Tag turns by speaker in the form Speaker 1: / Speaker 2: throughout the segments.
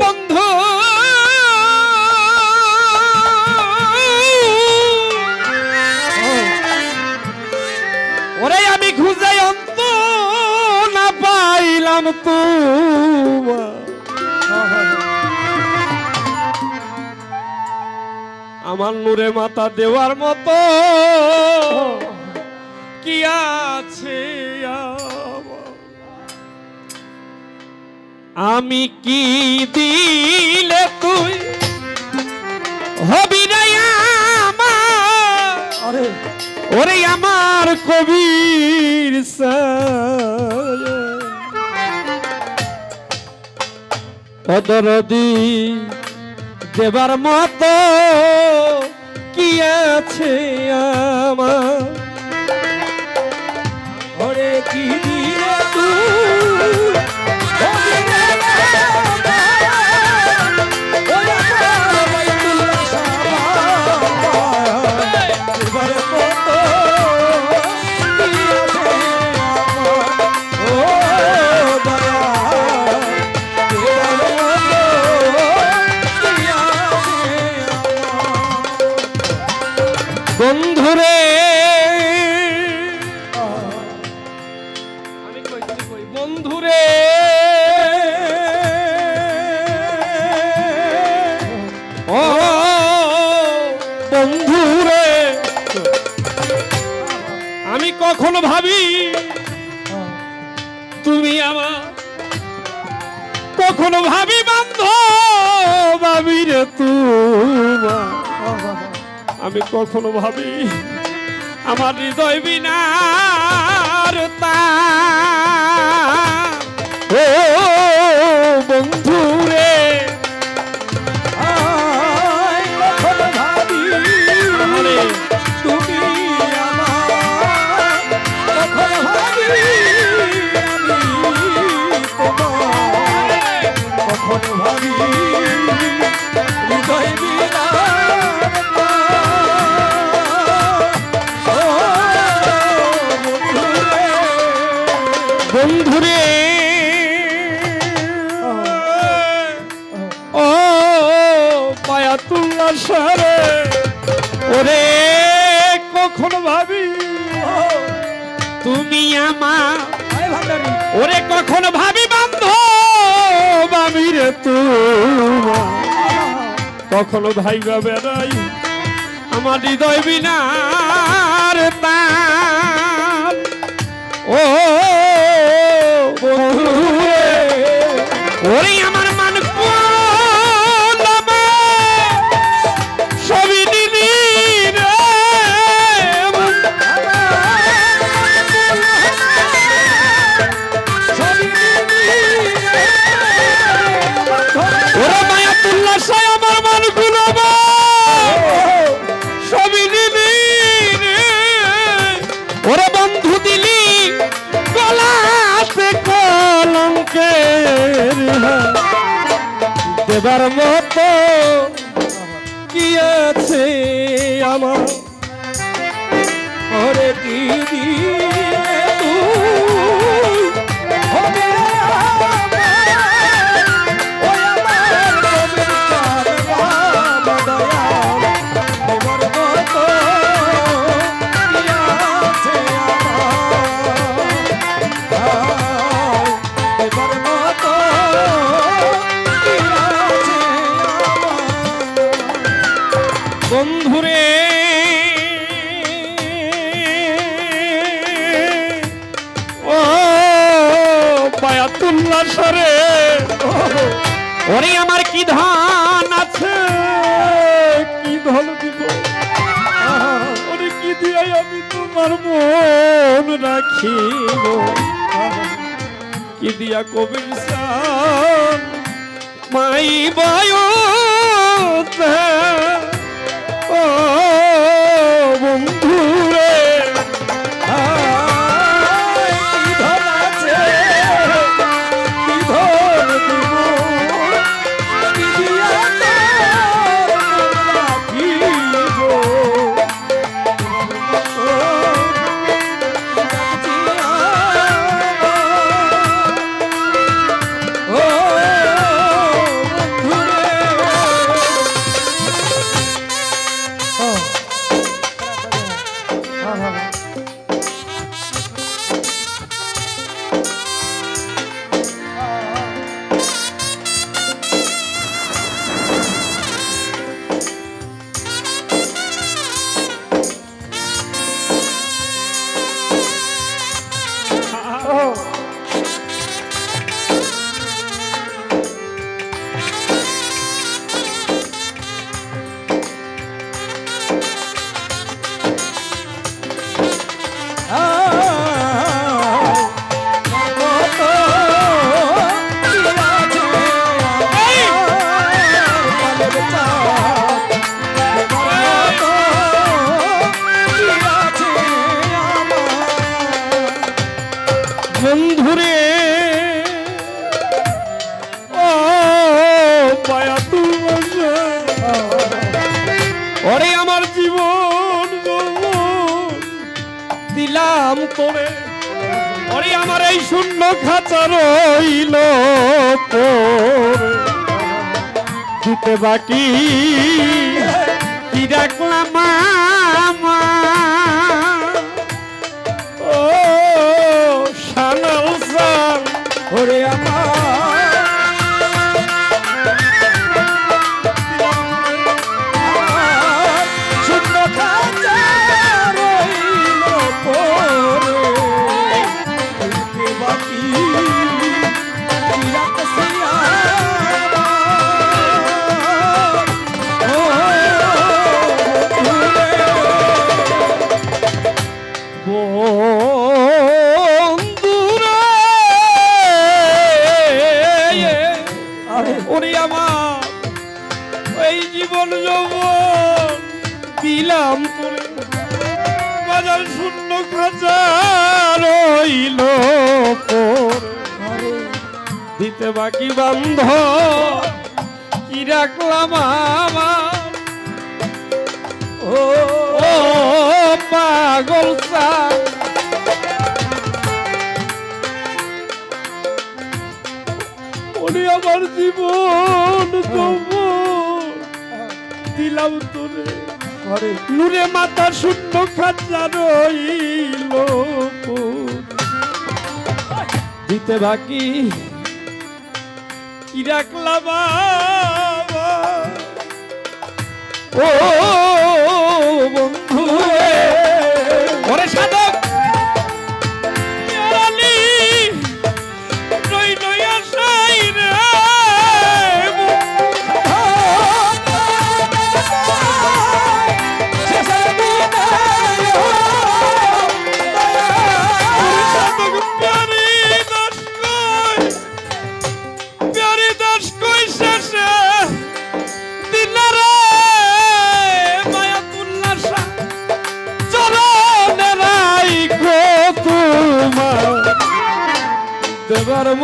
Speaker 1: বন্ধু। ওরে আমি খুঁজে অন্ত না পাইলাম তো আমার নূরে মাথা দেওয়ার মতো কি আছে? আমি কি দিলে তুই? হবি রে আমার? ওরে আমার কবির পদরদি দেবার মতো কি আছে আমার?
Speaker 2: ওরে কি দিলে তুই?
Speaker 1: বন্ধুরে। বন্ধুরে। ও বন্ধুরে। আমি কখনো ভাবি তুমি আমার। কখনো ভাবি বান্ধ ভাবি রে তোমার আমি কখনো ভাবি আমার হৃদয় বিনার তার। ও বন্ধু রে
Speaker 2: আয় ভাবি তুমি আমার কখন ভাবি আমি তোমার কখন ভাবি
Speaker 1: কখনো ভাবি? তুমি আমার ওরে কখনো ভাবি বান্ধব ভাবি রে তোমার? কখনো ভাইবা বেড়াই আমার হৃদয় বিনার ও দেবার মতো কি আছে আমার।
Speaker 2: ওরে কি দিয়ে
Speaker 1: ওরে আমার কি ধান আছে? কি ধন দিব? ওরে কি দিয়ে আমি তোমার মন রাখিব? কি দিয়া কবির মাই বায়ু
Speaker 2: বন্ধুরে।
Speaker 1: ও মায়া ওরে আমার জীবন দিলাম তোরে। ওরে আমার এই শূন্য খাঁচা রইল দিতে বাকি। কি রাখলাম দিতে বাকি বান্ধ কি রাখলাম
Speaker 2: ও
Speaker 1: পাগল ওরে আমার জীবন যৌবন দিলাম তোরে
Speaker 2: আরে
Speaker 1: নূরে মাথা শূন্য খাঁচা রইল দিতে বাকি কি রাখলাম ও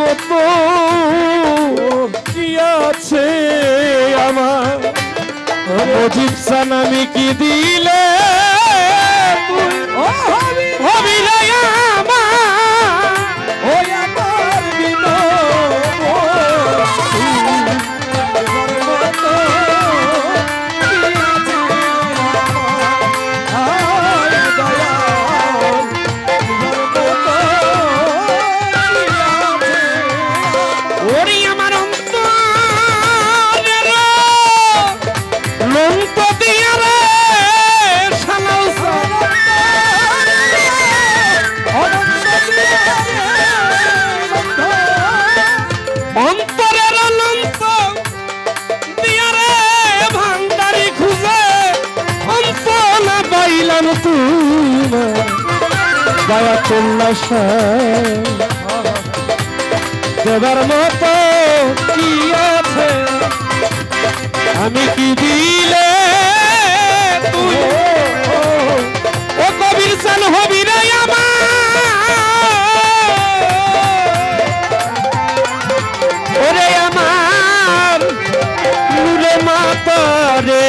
Speaker 1: দেবার কি আছে আমার? অজিব সানামি কি দিলে? হবি রে বায়াতুল্লাহ দেবার মতো কি আছে? আমি কি দিলে তুই? ও কবির সাল হবি রে আমার। আমার মাতা রে